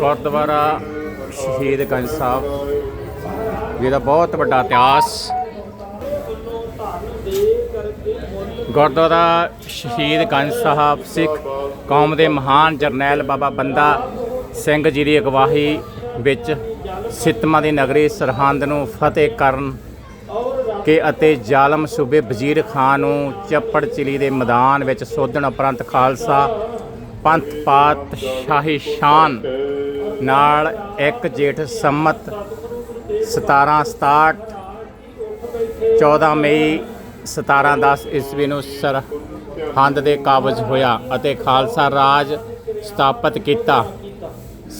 ਗੁਰਦੁਆਰਾ ਸ਼ਹੀਦ ਗੰਜ ਸਾਹਿਬ। ਜਿਹਦਾ ਬਹੁਤ ਵੱਡਾ ਇਤਿਹਾਸ। ਗੁਰਦੁਆਰਾ ਸ਼ਹੀਦ ਗੰਜ ਸਾਹਿਬ ਸਿੱਖ ਕੌਮ ਦੇ ਮਹਾਨ ਜਰਨੈਲ ਬਾਬਾ ਬੰਦਾ ਸਿੰਘ ਜੀ ਦੀ ਅਗਵਾਹੀ ਵਿੱਚ ਸਿੱਤਮਾ ਦੀ ਨਗਰੀ ਸਰਹੰਦ ਨੂੰ ਫਤਿਹ ਕਰਨ ਕੇ ਅਤੇ ਜ਼ਾਲਮ ਸੂਬੇ ਵਜ਼ੀਰ ਖਾਨ ਨੂੰ ਚੱਪੜ ਚਿਲੀ ਦੇ ਮੈਦਾਨ ਵਿੱਚ ਸੋਧਣ ਉਪਰੰਤ ਖਾਲਸਾ ਪੰਥ ਪਾਤ ਸ਼ਾਹੀ ਸ਼ਾਨ ਨਾਲ ਇੱਕ ਜੇਠ ਸੰਮਤ 1767 14 ਮਈ 1710 ਈਸਵੀ ਨੂੰ ਸਰਹੰਦ ਦੇ ਕਾਬਜ ਹੋਇਆ ਅਤੇ ਖਾਲਸਾ ਰਾਜ ਸਥਾਪਿਤ ਕੀਤਾ।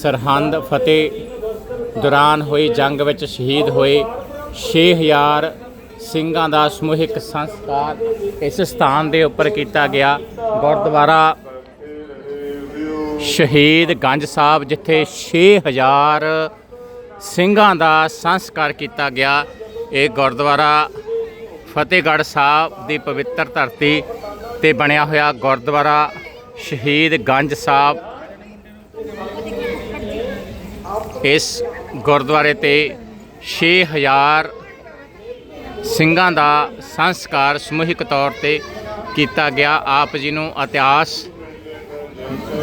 ਸਰਹੰਦ ਫਤਿਹ ਦੌਰਾਨ ਹੋਈ ਜੰਗ ਵਿੱਚ ਸ਼ਹੀਦ ਹੋਏ 6000 ਸਿੰਘਾਂ ਦਾ ਸਮੂਹਿਕ ਸੰਸਕਾਰ ਇਸ ਸਥਾਨ ਦੇ ਉੱਪਰ ਕੀਤਾ ਗਿਆ। ਗੁਰਦੁਆਰਾ ਸ਼ਹੀਦ ਗੰਜ ਸਾਹਿਬ, ਜਿੱਥੇ 6000 ਸਿੰਘਾਂ ਦਾ ਸੰਸਕਾਰ ਕੀਤਾ ਗਿਆ। ਇਹ ਗੁਰਦੁਆਰਾ ਫਤਿਹਗੜ੍ਹ ਸਾਹਿਬ ਦੀ ਪਵਿੱਤਰ ਧਰਤੀ ਤੇ ਬਣਿਆ ਹੋਇਆ ਗੁਰਦੁਆਰਾ ਸ਼ਹੀਦ ਗੰਜ ਸਾਹਿਬ। ਇਸ ਗੁਰਦੁਆਰੇ ਤੇ 6000 ਸਿੰਘਾਂ ਦਾ ਸੰਸਕਾਰ ਸਮੂਹਿਕ ਤੌਰ ਤੇ ਕੀਤਾ ਗਿਆ। ਆਪ ਜੀ ਨੂੰ ਇਤਿਹਾਸ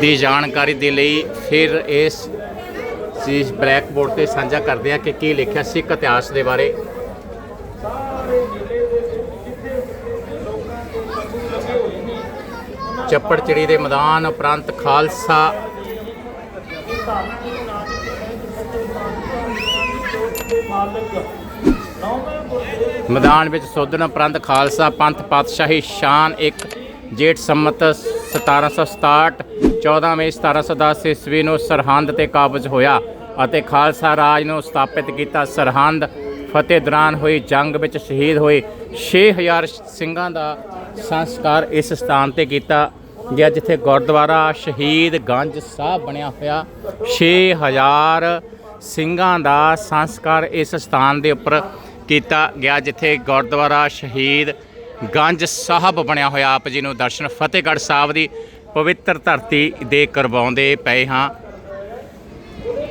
ਦੀ ਜਾਣਕਾਰੀ ਦੇ ਲਈ ਫਿਰ ਇਸ ਚੀਜ਼ ਬਲੈਕ ਬੋਰਡ ਤੇ ਸਾਂਝਾ ਕਰਦੇ ਆ ਕਿ ਕੀ ਲਿਖਿਆ ਸਿੱਖ ਇਤਿਹਾਸ ਦੇ ਬਾਰੇ। ਚੱਪੜ ਚਿੜੀ ਦੇ ਮੈਦਾਨ ਉਪਰੰਤ ਖਾਲਸਾ। ਮੈਦਾਨ ਵਿੱਚ ਸੋਧਣ ਉਪਰੰਤ ਖਾਲਸਾ ਪੰਥ ਪਾਤਸ਼ਾਹੀ ਸ਼ਾਨ ਇੱਕ ਜੇਠ ਸੰਮਤ 1767 14 ਮਈ 1710 ਈਸਵੀ ਨੂੰ ਸਰਹੰਦ ਤੇ ਕਾਬਜ ਹੋਇਆ ਅਤੇ ਖਾਲਸਾ ਰਾਜ ਨੂੰ ਸਥਾਪਿਤ ਕੀਤਾ ਸਰਹੰਦ। ਫਤਿਹ ਦੌਰਾਨ ਹੋਈ ਜੰਗ ਵਿੱਚ ਸ਼ਹੀਦ ਹੋਏ 6000 ਸਿੰਘਾਂ ਦਾ ਸੰਸਕਾਰ ਇਸ ਸਥਾਨ ਤੇ ਕੀਤਾ ਗਿਆ, ਜਿੱਥੇ ਗੁਰਦੁਆਰਾ ਸ਼ਹੀਦ ਗੰਜ ਸਾਹਿਬ ਬਣਿਆ ਹੋਇਆ। 6000 ਸਿੰਘਾਂ ਦਾ ਸੰਸਕਾਰ ਇਸ ਸਥਾਨ ਦੇ ਉੱਪਰ ਕੀਤਾ ਗਿਆ, ਜਿੱਥੇ ਗੁਰਦੁਆਰਾ ਸ਼ਹੀਦ ਗੰਜ ਸਾਹਿਬ ਬਣਿਆ ਹੋਇਆ ਆਪ ਜੀ ਨੂੰ ਦਰਸ਼ਨ ਫਤਿਹਗੜ੍ਹ ਸਾਹਿਬ ਦੀ ਪਵਿੱਤਰ ਧਰਤੀ ਦੇ ਕਰਵਾਉਂਦੇ ਪਏ ਹਾਂ।